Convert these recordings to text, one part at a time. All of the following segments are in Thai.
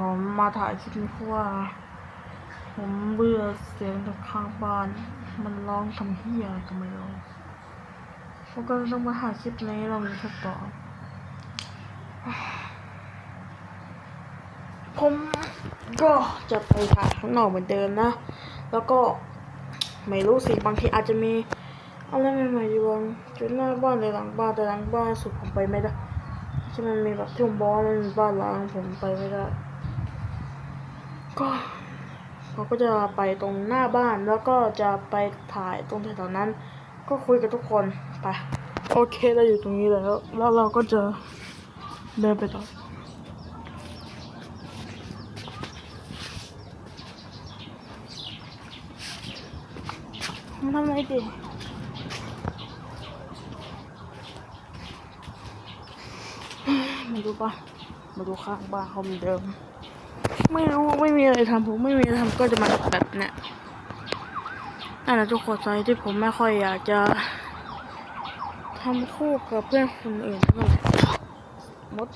ผมมาถ่ายคลิปนี้เพราะว่า ผมเบื่อเสียงจากข้างบ้าน มันร้องทำเฮียก็ไม่รู้ผมก็ต้องมาถ่ายคลิปนี้ลองทดต่อ ผมก็จะไปถ่ายข้างนอกเหมือนเดิมนะ แล้วก็ไม่รู้สิบางทีอาจจะมีอะไรใหม่ๆอยู่บางจุดหน้าบ้านหรือหลังบ้านแต่หลังบ้านสุดผมไปไม่ได้ที่มันมีแบบที่ผมบอกว่ามันมีบ้านล้างผมไปไม่ได้ ก็เราก็จะไปตรงหน้าบ้านแล้วก็จะไปถ่ายตรงแถวๆนั้น ก็คุยกับทุกคนไปโอเคเราอยู่ตรงนี้แล้ว แล้วเราก็จะเดินไปต่อทำไมดิมาดูปะมาดูข้างบ้านเขาเหมือนเดิม ไม่รู้ไม่มีอะไรทำผมไม่มีอะไรทำก็จะมาแบบเนี้ยนั่นแหละทุกคนใจที่ผมไม่ค่อยอยากจะทำคู่กับเพื่อนคนอื่นเท่าไหร่มด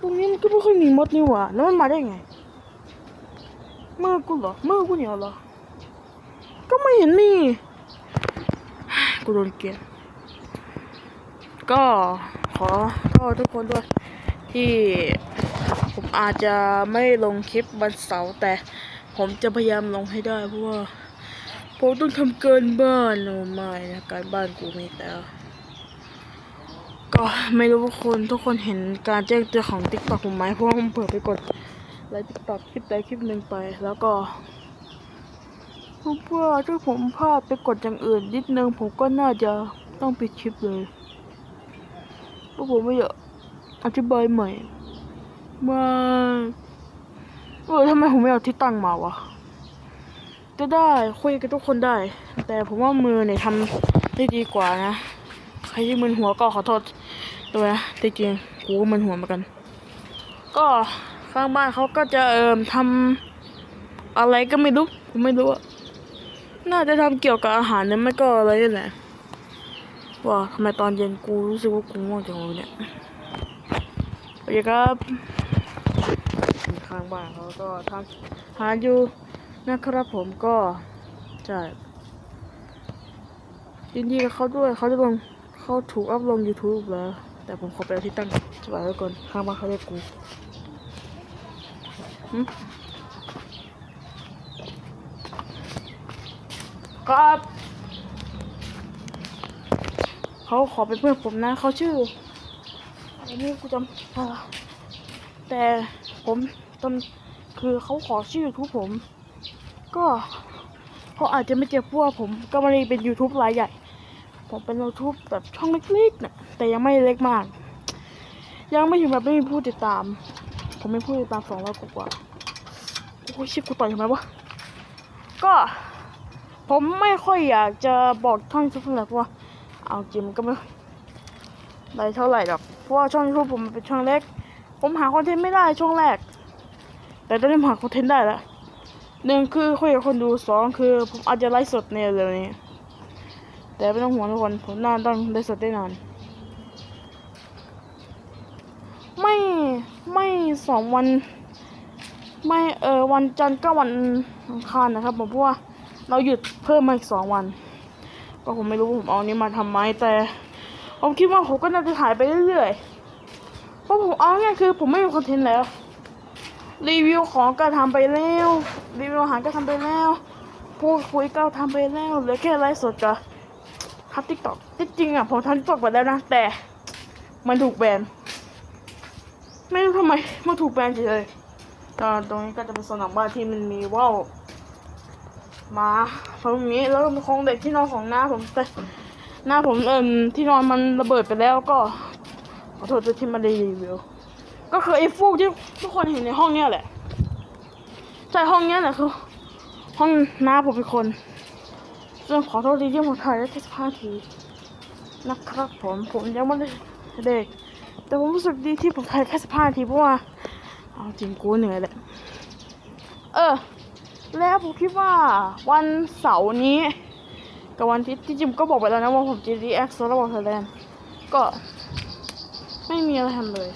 ตรงนี้มันก็ไม่ค่อยมีมดนี่หว่าแล้วมันมาได้ไงเมื่อกูเหรอเมื่อกูเหนียวเหรอก็ไม่เห็นมีกูโดนเกลียดก็ขอโทษทุกคนด้วยที่ อาจจะไม่ลงคลิปวันเสาร์แต่ผมจะพยายามลงให้ได้เพราะว่าผมต้องทำเกินบ้านโอ้ไม่นะการบ้านกูมีแล้วก็ไม่รู้ว่าคนทุกคนเห็นการแจ้งเตือนของ t ิ k t o k ผมไหมเพราะว่าผมเปิดไปกดไลค์ t ิ k t o k คลิปใดคลิปหนึ่งไป แล้วก็เพื่อถ้าผมพลาดไปกดอย่างอื่นนิดนึงผมก็น่าจะต้องปิดคลิปเลยเพราะผมไม่อยากอธิบายใหม่ มาเออทำไมผมไม่เอาที่ตั้งมาวะจะได้คุยกับทุกคนได้ แต่ผมว่ามือเนี่ยทำได้ดีกว่านะ ใครที่มึนหัวก็ขอโทษด้วยนะจริงกูมึนหัวเหมือนกัน ก็ข้างบ้านเขาก็จะเอิมทำอะไรก็ไม่รู้ผมไม่รู้อะน่าจะทำเกี่ยวกับอาหารเนี่ยไม่ก็อะไรนี่แหละว่าทำไมตอนเย็นกูรู้สึกว่ากูง่วงจังเลยเนี่ย โอเคครับข้างบ้านเขาก็ทำหาอยู่นะครับผมก็ใช่ยินดีกับเขาด้วยเขาจะลงเขาถูกอัพลง YouTube แล้ว แต่ผมขอไปเอาที่ตั้งสบายไว้ก่อนข้างบ้านเขาเรียกกูหึครับเขาขอเป็นเพื่อนผมนะเขาชื่อ อันนี้กูจำแต่ผมตอนคือเขาขอชื่อ YouTube ผม ก็เขาอาจจะไม่เจอพวกผมก็ไม่ได้เป็น YouTube รายใหญ่ ผมเป็น YouTube แบบช่องเล็กๆนะแต่ยังไม่เล็กมาก ยังไม่ถึงแบบไม่มีผู้ติดตาม ผมไม่ผู้ติดตามสองร้อยกว่าโอ้ยชิบกูต่อยทำไมวะก็ผมไม่ค่อยอยากจะบอกช่องยูทูบเท่าไหร่เพราะว่าเอาจริงมันก็ไม่ ได้เท่าไหร่หรอก เพราะว่าช่องยูทูบผมเป็นช่องเล็ก ผมหาคอนเทนต์ไม่ได้ช่วงแรก แต่ตอนนี้ผมหาคอนเทนต์ได้แล้วหนึ่งคือคุยกับคนดูสองคือผมอาจจะไลฟ์สดในเร็วๆนี้ แต่ไม่ต้องห่วงทุกคนผมน่าต้องได้สดได้นาน ไม่ไม่สองวัน ไม่เออวันจันทร์ก็วันอังคารนะครับผมเพราะว่าเราหยุดเพิ่มมาอีกสองวัน ก็ผมไม่รู้ผมเอานี้มาทำไมแต่ ผมคิดว่าผมก็น่าจะถ่ายไปเรื่อยๆ เพราะผมเอาง่ายคือผมไม่มีคอนเทนต์แล้ว รีวิวของก็ทำไปแล้ว รีวิวอาหารก็ทำไปแล้ว พูดคุยก็ทำไปแล้วเหลือแค่ไลฟ์สดกับทำทิกตอกที่จริงอะผมทำทิกตอกไปแล้วนะ แต่มันถูกแบน ไม่รู้ทำไมมันถูกแบนเฉยๆตอนตรงนี้ก็จะเป็นโซนหลังบ้านที่มันมีว่าวมาตรงนี้แล้วก็มีโคงเด็กที่นอนของหน้าผมแต่ หน้าผมเอิมที่นอนมันระเบิดไปแล้วก็ขอโทษที่มาได้รีวิวก็คือไอ้ฟูกที่ทุกคนเห็นในห้องเนี้ยแหละใช่ห้องเนี้ยแหละคือ ห้องน้าผมเป็นคนซึ่งขอโทษทีที่ผมถ่ายได้แค่สิบห้าทีนะครับผมผมยังไม่ได้เด็ก แต่ผมรู้สึกดีที่ผมถ่ายแค่สิบห้าทีเพราะว่าเอาจริงกูเหนื่อยแหละเออ แล้วผมคิดว่าวันเสาร์นี้ กับวันที่ที่จิมก็บอกไปแล้วนะว่าผมจะรีแอคโซลาร์บอลไทยแลนด์ก็ไม่มีอะไรทำเลย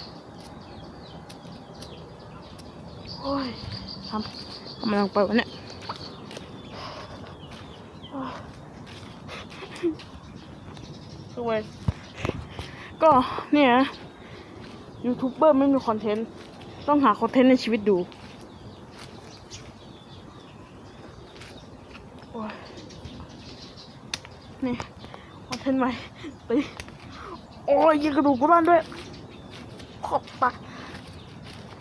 โอ้ยทำทำอลังไปวะเนี่ยสวยก็เนี่ยยูทูบเบอร์ไม่มีคอนเทนต์ ต้องหาคอนเทนต์ในชีวิตดู คอนเทนต์ใหมตีโอ้ยยิงกระดูกกูร้านด้วยขอบปาก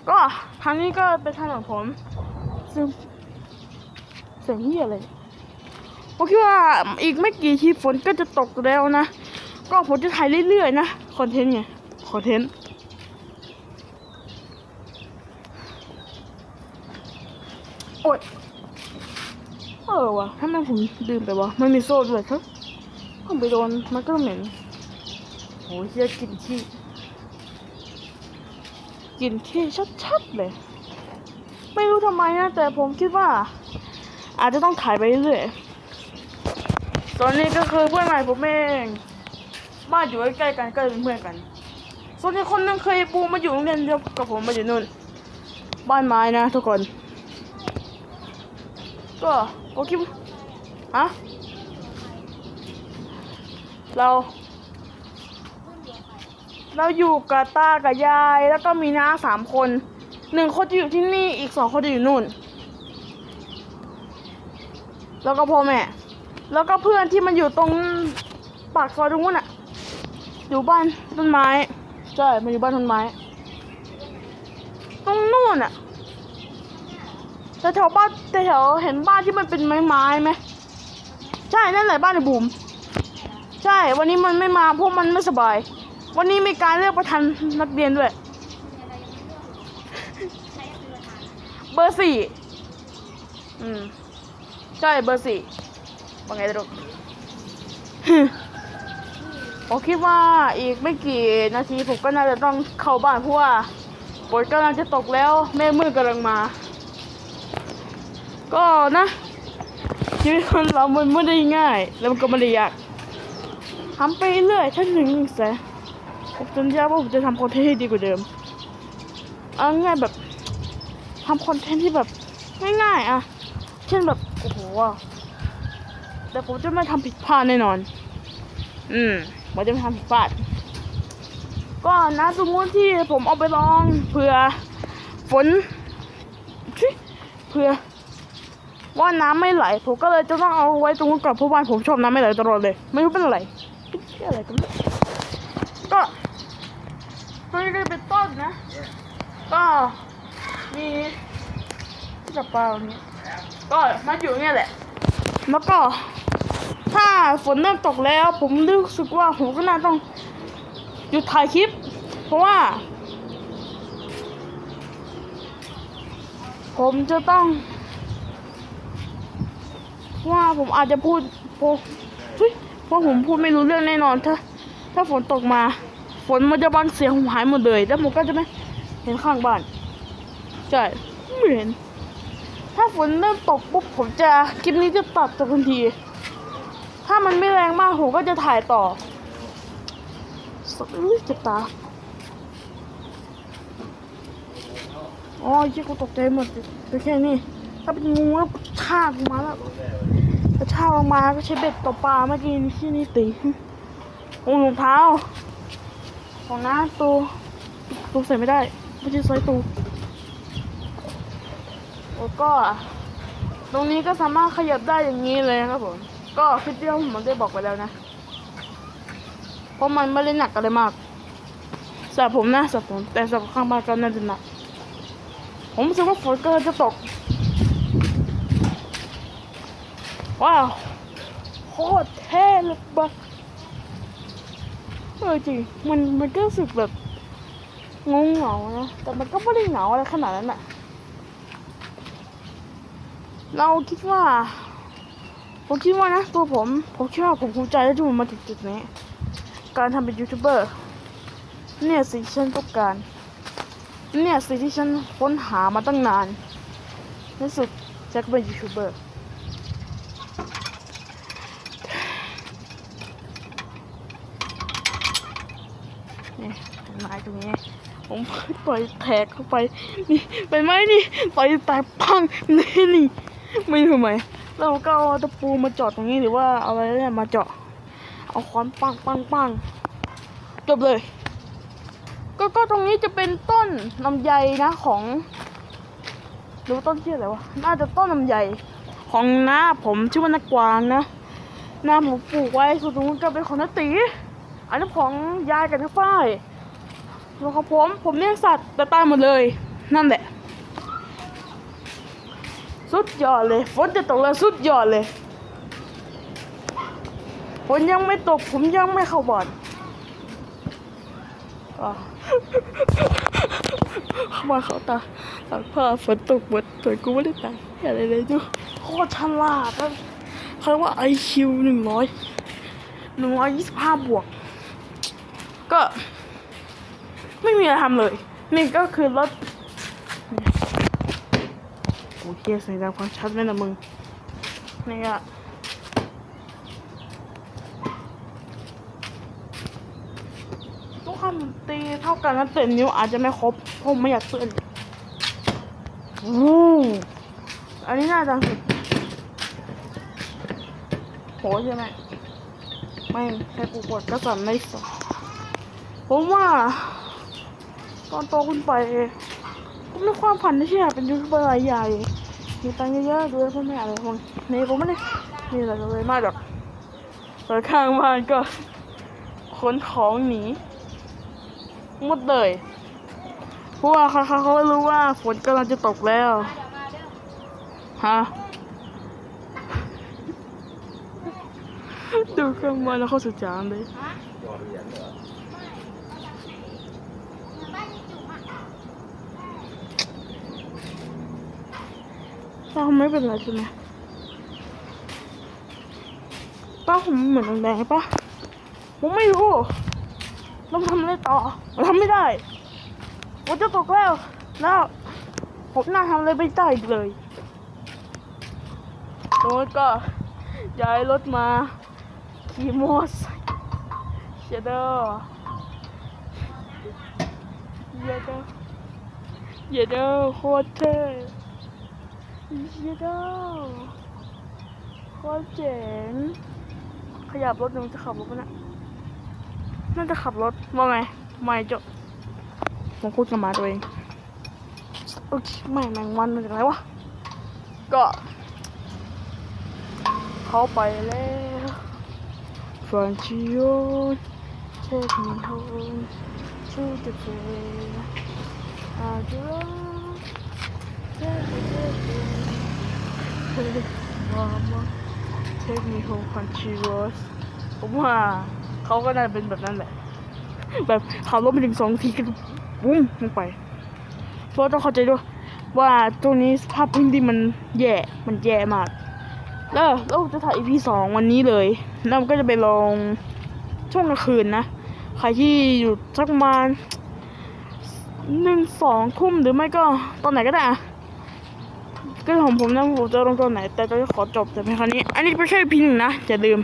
ก็ทางนี้ก็เป็นทางของผมซึ่งเสียงเฮียเลยผมคิดว่าอีกไม่กี่ทีฝนก็จะตกแล้วนะ ก็ผมจะถ่ายเรื่อยๆนะคอนเทนต์ไงคอนเทนต์โอ๊ยเออวะถ้าแม่งผมดื่มไปวะไม่มีโซ่ด้วยครับ ผมไปโดนมันก็เหม็นโหเฮียกินขี้กลินขี้ชัดๆเลย ไม่รู้ทำไมนะ แต่ผมคิดว่า อาจจะต้องถ่ายไปเรื่อยๆตอนนี้ก็คือเพื่อนใหม่ผมเองบ้านอยู่ใกล้ๆกันก็เป็นเพื่อนกัน ส่วนอีกคนนึงเคยปูมาอยู่โรงเรียนเดียวกับผมมาอยู่นู่น บ้านไม้นะทุกคน ก็ก็คิดอะ เรา เราอยู่กับตากับยายแล้วก็มีน้าสามคนหนึ่งคนจะอยู่ที่นี่อีกสองคนจะอยู่นู่น แล้วก็พ่อแม่ แล้วก็เพื่อนที่มันอยู่ตรงปากซอยตรงนู้นอะอยู่บ้านต้นไม้ใช่มันอยู่บ้านต้นไม้ ตรงนู่นอะแต่แถวบ้านแต่แถวเห็นบ้านที่มันเป็นไม้ไม้ไหมใช่นั่นแหละบ้านไอ้บุ๋ม ใช่ วันนี้มันไม่มาเพราะมันไม่สบาย วันนี้มีการเลือกประธานนักเรียนด้วย เบอร์สี่อืม ใช่เบอร์สี่ว่าไงลูกผมคิดว่าอีกไม่กี่นาทีผมก็น่าจะต้องเข้าบ้านเพราะว่าฝนกำลังจะตกแล้วแม่มืดกำลังมา ก็นะชีวิตคนเรามันไม่ได้ง่าย แล้วมันก็ไม่ได้ยาก ทำไปเรื่อยถ้าถึงหนึ่งแสนผมสัญญาว่าผมจะทำคอนเทนต์ให้ดีกว่าเดิมเอาง่ายแบบทำคอนเทนต์ที่แบบง่ายๆอะเช่นแบบโอ้โหอะแต่ผมจะไม่ทำผิดพลาดแน่นอน อืมผมจะไม่ทำผิดพลาด ก็นะสมมติที่ผมเอาไปลองเผื่อฝนชิเผื่อว่าน้ำไม่ไหล ผมก็เลยจะต้องเอาไว้ตรงนู้นก่อนเพราะว่าผมชอบน้ำไม่ไหลตลอดเลย ไม่รู้เป็นอะไร เป็นเหี้ยอะไรกันเนี่ยก็ตรงนี้ก็เป็นต้นนะ ก็มีที่จับปลาตรงนี้ก็มาอยู่เนี่ยแหละ แล้วก็ ถ้าฝนเริ่มตกแล้ว ผมรู้สึกว่าผมก็น่าต้องหยุดถ่ายคลิป เพราะว่า ผมจะต้องว่าผมอาจจะพูดโพ เพราะผมพูดไม่รู้เรื่องแน่นอนถ้า ถ้าฝนตกมา ฝนมันจะบังเสียงผมหายหมดเลยแล้วผมก็จะไม่เห็นข้างบ้านใช่ไม่เห็น ถ้าฝนเริ่มตกปุ๊บผมจะคลิปนี้จะตัดทันที ถ้ามันไม่แรงมากผมก็จะถ่ายต่อสักนิดจะตาอ๋อยี่กูตกใจหมดไปแค่นี้ ถ้าเป็นงูแล้วชากกูมาแล้ว กระชากออกมาก็ใช้เบ็ดตกปลาเมื่อกี้นี่ที่นี่ตีโอ้รองเท้า ของน้าตูตูใส่ไม่ได้ไม่ใช่ซอยตูแล้วก็ ตรงนี้ก็สามารถขยับได้อย่างนี้เลยนะครับผม ก็คลิปเดียวผมได้บอกไปแล้วนะ เพราะมันไม่ได้หนักอะไรมากสำหรับผมนะสำหรับผมแต่สำหรับข้างบ้านก็น่าจะหนัก ผมรู้สึกว่าฝนกำลังจะตก ว้าวโคตรเท่เลยบักเออจริงมันมันก็รู้สึกแบบงงเหงานะแต่มันก็ไม่ได้เหงาอะไรขนาดนั้นอะเราคิดว่า ผมคิดว่านะตัวผม ผมคิดว่าผมภูมิใจที่ผมมาถึงจุดนี้ การทำเป็นยูทูบเบอร์เนี่ยสิ่งที่ฉันต้องการ เนี่ยสิ่งที่ฉันค้นหามาตั้งนานในสุดจะเป็นยูทูบเบอร์ นี่ต้นไม้ตรงนี้ ผมต่อยแทกเข้าไป นี่เป็นไหมนี่ต่อยแตกพังนี่นี่ ไม่รู้ไหมแล้วผมก็เอาตะปูมาเจาะตรงนี้หรือว่าเอาอะไรเนี่ยมาเจาะ เอาค้อนปังปังปังจบเลย ก็ก็ตรงนี้จะเป็นต้นลำไยนะของหรือต้นชื่ออะไรวะ น่าจะต้นลำไยของน้าผมชื่อว่านักกวางนะน้าผมปลูกไว้ส่วนตรงนู้นก็เป็นของน้าตี อันนี้นของยายกับน้าฝ้ายส่วนของผม ผมเลี้ยงสัตว์แต่ตายหมดเลย นั่นแหละ สุดยอดเลย ฝนจะตกแล้วสุดยอดเลย ฝนยังไม่ตก ผมยังไม่เข้าบ่อนเข้ามาเขาตาตากผ้าฝนตกหมดแต่กูไม่ได้ตายอะไรเลยดูโคตรฉลาดนะเขาเรียกว่าไอคิวหนึ่งร้อยหนึ่งร้อยยี่สิบห้าบวก ก็ไม่มีอะไรทำเลย นี่ก็คือรถโอเคเสียงดังฟังชัดเลยนะมึง นี่อะทุกคำตีเท่ากันนะแต่นิ้วอาจจะไม่ครบผมไม่อยากเตือนวู้อันนี้น่าจะสุดโหใช่ไหมไม่แค่กูกดก็สั่นไม่สอง ผมว่า ตอนโตขึ้นไปผมมีความฝันที่อยากเป็นยูทูบเบอร์รายใหญ่ มีตังค์เยอะๆด้วยพ่อแม่อะไรพวกนี้ผมไม่ได้มีอะไรเลยมากหรอกแต่ข้างบ้านก็ขนของหนีหมดเลยเพราะว่าเขาเขาเขารู้ว่าฝนกำลังจะตกแล้วฮะดูข้างบ้านแล้วเขาสุดจานเลย ป้าไม่เป็นไรใช่ไหมป้าผมเหมือนแดงๆปะผมไม่รู้ต้องทำอะไรต่อผมทำไม่ได้ผมจะตกแล้ว แล้วผมน่าทำอะไรไม่ได้เลยโน้ก็ย้ายรถมาขี่มอเตอร์ไซค์เชดเดอร์เยเดอร์เยเดอร์โคตรเท่ เยดอโคตรเจ๋งขยับรถหนึ่งจะขับรถปะนะน่าจะขับรถว่าไงไม่จบผมคุยกับหมาตัวเองโอเคไม่แมงวันมาจากไหนวะก็เขาไปแล้วฟรานชิโอเทคนิคอนชูเตเจอาจู ว่ามาเทคนิคคอนชิวสผมว่าเขาก็น่าเป็นแบบนั้นแหละ แบบขับรถไปถึงสองทีก็บุ้มลงไปเพราะต้องเข้าใจด้วยว่าตรงนี้สภาพพื้นดินมันแย่มันแย่มาก แล้วเราจะถ่าย EP สองวันนี้เลย แล้วก็จะไปลองช่วงกลางคืนนะ ใครที่อยู่สักประมาณหนึ่งสองทุ่มหรือไม่ก็ตอนไหนก็ได้อะ ก็ของผมนะผมจะลงตอนไหน แต่ตอนนี้ขอจบแต่เพียงเท่านี้ อันนี้ไม่ใช่พีหนึ่งนะอย่าลืม